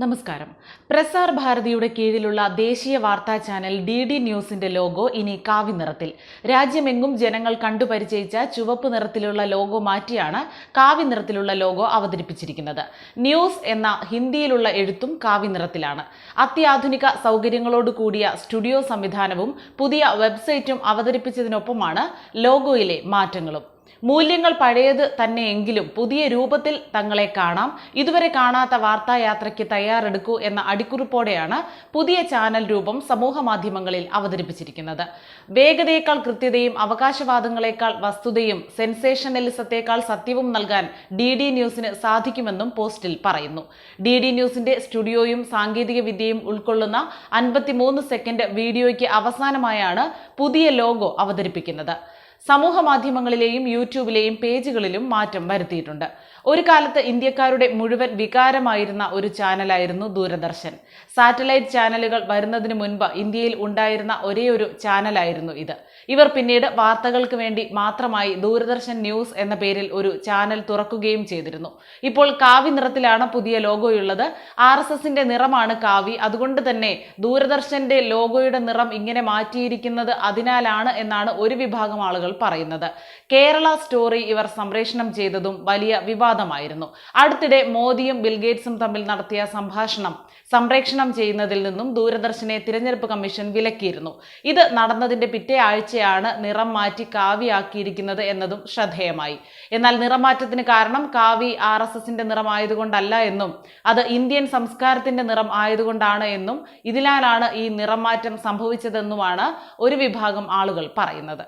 നമസ്കാരം. പ്രസാർ ഭാരതിയുടെ കീഴിലുള്ള ദേശീയ വാർത്താ ചാനൽ ഡി ഡി ന്യൂസിന്റെ ലോഗോ ഇനി കാവി നിറത്തിൽ. രാജ്യമെങ്ങും ജനങ്ങൾ കണ്ടുപരിചയിച്ച ചുവപ്പ് നിറത്തിലുള്ള ലോഗോ മാറ്റിയാണ് കാവി നിറത്തിലുള്ള ലോഗോ അവതരിപ്പിച്ചിരിക്കുന്നത്. ന്യൂസ് എന്ന ഹിന്ദിയിലുള്ള എഴുത്തും കാവി നിറത്തിലാണ്. അത്യാധുനിക സൗകര്യങ്ങളോട് കൂടിയ സ്റ്റുഡിയോ സംവിധാനവും പുതിയ വെബ്സൈറ്റും അവതരിപ്പിച്ചതിനൊപ്പമാണ് ലോഗോയിലെ മാറ്റങ്ങളും. മൂല്യങ്ങൾ പഴയത് തന്നെയെങ്കിലും പുതിയ രൂപത്തിൽ തങ്ങളെ കാണാം. ഇതുവരെ കാണാത്ത വാർത്തായാത്രയ്ക്ക് തയ്യാറെടുക്കൂ എന്ന അടിക്കുറിപ്പോടെയാണ് പുതിയ ചാനൽ രൂപം സമൂഹ മാധ്യമങ്ങളിൽ അവതരിപ്പിച്ചിരിക്കുന്നത്. വേഗതയേക്കാൾ കൃത്യതയും അവകാശവാദങ്ങളെക്കാൾ വസ്തുതയും സെൻസേഷനലിസത്തേക്കാൾ സത്യവും നൽകാൻ ഡി ഡി ന്യൂസിന് സാധിക്കുമെന്നും പോസ്റ്റിൽ പറയുന്നു. ഡി ഡി ന്യൂസിന്റെ സ്റ്റുഡിയോയും സാങ്കേതിക വിദ്യയും ഉൾക്കൊള്ളുന്ന അൻപത്തിമൂന്ന് സെക്കൻഡ് വീഡിയോയ്ക്ക് അവസാനമായാണ് പുതിയ ലോഗോ അവതരിപ്പിക്കുന്നത്. സമൂഹ മാധ്യമങ്ങളിലെയും യൂട്യൂബിലെയും പേജുകളിലും മാറ്റം വരുത്തിയിട്ടുണ്ട്. ഒരു കാലത്ത് ഇന്ത്യക്കാരുടെ മുഴുവൻ വികാരമായിരുന്ന ഒരു ചാനലായിരുന്നു ദൂരദർശൻ. സാറ്റലൈറ്റ് ചാനലുകൾ വരുന്നതിന് മുൻപ് ഇന്ത്യയിൽ ഉണ്ടായിരുന്ന ഒരേയൊരു ചാനലായിരുന്നു ഇത്. ഇവർ പിന്നീട് വാർത്തകൾക്ക് വേണ്ടി മാത്രമായി ദൂരദർശൻ ന്യൂസ് എന്ന പേരിൽ ഒരു ചാനൽ തുറക്കുകയും ചെയ്തിരുന്നു. ഇപ്പോൾ കാവി നിറത്തിലാണ് പുതിയ ലോഗോയുള്ളത്. ആർ എസ് എസിന്റെ നിറമാണ് കാവി അതുകൊണ്ട് തന്നെ ദൂരദർശന്റെ ലോഗോയുടെ നിറം ഇങ്ങനെ മാറ്റിയിരിക്കുന്നത് അതിനാലാണ് എന്നാണ് ഒരു വിഭാഗം ആളുകൾ പറയുന്നത്. കേരള സ്റ്റോറി ഇവർ സംപ്രേഷണം ചെയ്തതും വലിയ വിവാദമായിരുന്നു. അടുത്തിടെ മോദിയും ബിൽഗേറ്റ്സും തമ്മിൽ നടത്തിയ സംഭാഷണം സംപ്രേഷണം ചെയ്യുന്നതിൽ നിന്നും ദൂരദർശനെ തിരഞ്ഞെടുപ്പ് കമ്മീഷൻ വിലക്കിയിരുന്നു. ഇത് നടന്നതിന്റെ പിറ്റേ ആഴ്ചയാണ് നിറം മാറ്റി കാവിയാക്കിയിരിക്കുന്നത് എന്നതും ശ്രദ്ധേയമായി. എന്നാൽ നിറമാറ്റത്തിന് കാരണം കാവി ആർ എസ് എസിന്റെ നിറമായതുകൊണ്ടല്ല എന്നും അത് ഇന്ത്യൻ സംസ്കാരത്തിന്റെ നിറം ആയതുകൊണ്ടാണ് എന്നും ഇതിനാലാണ് ഈ നിറമാറ്റം സംഭവിച്ചതെന്നുമാണ് ഒരു വിഭാഗം ആളുകൾ പറയുന്നത്.